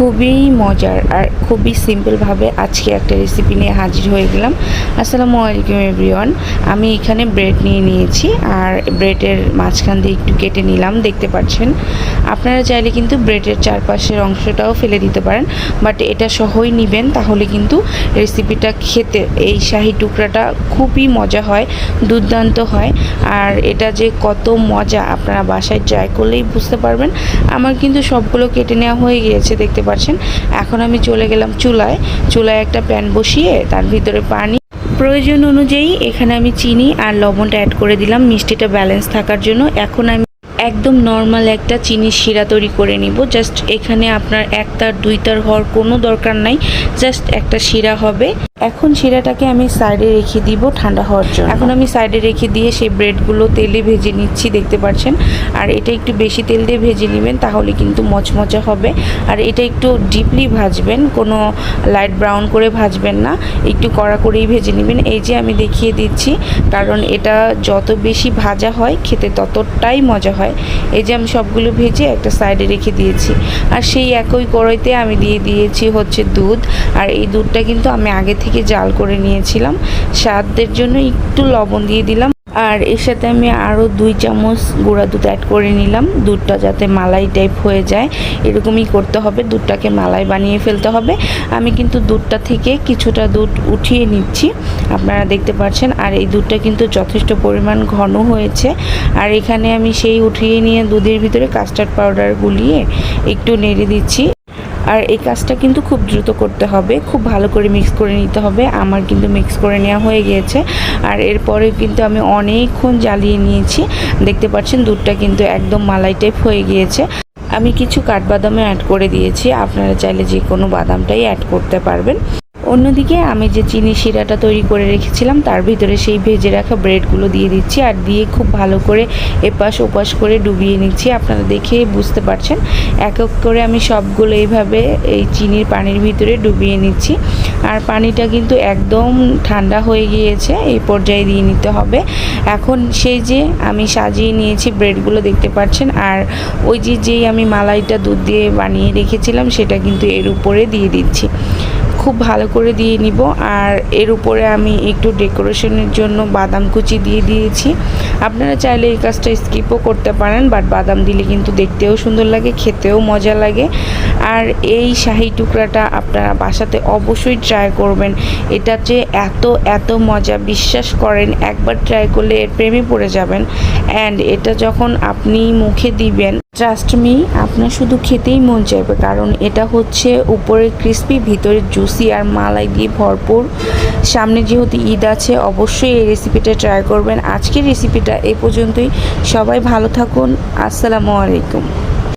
খুবই মজার আর খুবই সিম্পলভাবে আজকে একটা রেসিপি নিয়ে হাজির হয়ে গেলাম। আসসালামু আলাইকুম এভরিওয়ান আমি এখানে ব্রেড নিয়ে নিয়েছি আর ব্রেডের মাঝখান দিয়ে একটু কেটে নিলাম, দেখতে পাচ্ছেন। আপনারা চাইলে কিন্তু ব্রেডের চারপাশের অংশটাও ফেলে দিতে পারেন বাট এটা সহই নেবেন, তাহলে কিন্তু রেসিপিটা খেতে এই শাহি টুকরাটা খুবই মজা হয়, দুর্দান্ত হয়। আর এটা যে কত মজা, আপনারা বাসায় ট্রাই করলেই বুঝতে পারবেন। আমার কিন্তু সবগুলো কেটে নেওয়া হয়ে গিয়েছে, দেখতে পাচ্ছেন। এখন আমি চলে গেলাম চুলায়। চুলায় একটা প্যান বসিয়ে তার ভিতরে পানি। প্রয়োজন অনুযায়ী এখানে আমি চিনি আর লবণটা অ্যাড করে দিলাম। মিষ্টিটা ব্যালেন্স থাকার জন্য। এখন আমি একদম নর্মাল একটা চিনির শিরা তৈরি করে নিব। জাস্ট এখানে আপনার একটার দুইটার হওয়ার কোনো দরকার নাই। জাস্ট একটা শিরা হবে। এখন শিরাটাকে আমি সাইডে রেখে দিব ঠান্ডা হওয়ার জন্য। এখন আমি সাইডে রেখে দিয়ে সেই ব্রেডগুলো তেলে ভেজে নিচ্ছি, দেখতে পাচ্ছেন। আর এটা একটু বেশি তেল দিয়ে ভেজে নেবেন, তাহলে কিন্তু মচমচা হবে। আর এটা একটু ডিপলি ভাজবেন, কোনো লাইট ব্রাউন করে ভাজবেন না। একটু কড়া করেই ভেজে নেবেন। এই যে আমি দেখিয়ে দিচ্ছি, কারণ এটা যত বেশি ভাজা হয়, খেতে ততটাই মজা হয়। এই যে আমি সবগুলো ভেজে একটা সাইডে রেখে দিয়েছি। আর সেই একই কড়াইতে আমি দিয়ে দিয়েছি হচ্ছে দুধ। আর এই দুধটা কিন্তু আমি আগে থেকে জাল করে নিয়েছিলাম। স্বাদের জন্য একটু লবণ দিয়ে দিলাম। আর এর সাথে আমি আরও দুই চামচ গুঁড়া দুধ অ্যাড করে নিলাম। দুধটা যাতে মালাই টাইপ হয়ে যায়, এরকমই করতে হবে। দুধটাকে মালাই বানিয়ে ফেলতে হবে। আমি কিন্তু দুধটা থেকে কিছুটা দুধ উঠিয়ে নিচ্ছি। আপনারা দেখতে পাচ্ছেন, আর এই দুধটা কিন্তু যথেষ্ট পরিমাণ ঘন হয়েছে। আর এখানে আমি সেই উঠিয়ে নিয়ে দুধের ভিতরে কাস্টার্ড পাউডার গুলিয়ে একটু নেড়ে দিচ্ছি। আর এই কাজটা কিন্তু খুব দ্রুত করতে হবে, খুব ভালো করে মিক্স করে নিতে হবে। আমার কিন্তু মিক্স করে নেওয়া হয়ে গিয়েছে। আর এরপরে কিন্তু আমি অনেকক্ষণ জ্বালিয়ে নিয়েছি। দেখতে পাচ্ছেন দুধটা কিন্তু একদম মালাই টাইপ হয়ে গিয়েছে। আমি কিছু কাঠবাদামে অ্যাড করে দিয়েছি। আপনারা চাইলে যে কোনো বাদামটাই অ্যাড করতে পারবেন। অন্যদিকে আমি যে চিনি শিরাটা তৈরি করে রেখেছিলাম, তার ভিতরে সেই ভেজে রাখা ব্রেডগুলো দিয়ে দিচ্ছি আর দিয়ে খুব ভালো করে এপাশ ওপাশ করে ডুবিয়ে নিচ্ছি। আপনারা দেখে বুঝতে পারছেন। এক এক করে আমি সবগুলো এইভাবে এই চিনির পানির ভিতরে ডুবিয়ে নিচ্ছি। আর পানিটা কিন্তু একদম ঠান্ডা হয়ে গিয়েছে, এই পর্যায়ে দিয়ে নিতে হবে। এখন সেই যে আমি সাজিয়ে নিয়েছি ব্রেডগুলো দেখতে পাচ্ছেন, আর ওই যে যেই আমি মালাইটা দুধ দিয়ে বানিয়ে রেখেছিলাম, সেটা কিন্তু এর উপরে দিয়ে দিচ্ছি। খুব ভালো করে দিয়ে নিব। আর এর উপরে আমি একটু ডেকোরেশনের জন্য বাদাম কুচি দিয়ে দিয়েছি। আপনারা চাইলে এই কাজটা স্কিপও করতে পারেন, বাট বাদাম দিলে কিন্তু দেখতেও সুন্দর লাগে, খেতেও মজা লাগে। আর এই শাহি টুকরাটা আপনারা বাসাতে অবশ্যই ট্রাই করবেন। এটা যে এত এত মজা, বিশ্বাস করেন, একবার ট্রাই করলে এর প্রেমে পড়ে যাবেন। অ্যান্ড এটা যখন আপনি মুখে দিবেন ট্রাস্ট মি আপনার শুধু খেতেই মন চাইবে, কারণ এটা হচ্ছে উপরে ক্রিস্পি ভিতরে জুসি আর মালাই দিয়ে ভরপুর। সামনে যেহেতু ঈদ আছে, অবশ্যই এই রেসিপিটা ট্রাই করবেন। আজকের রেসিপিটা এ পর্যন্তই। সবাই ভালো থাকুন। আসসালামু আলাইকুম।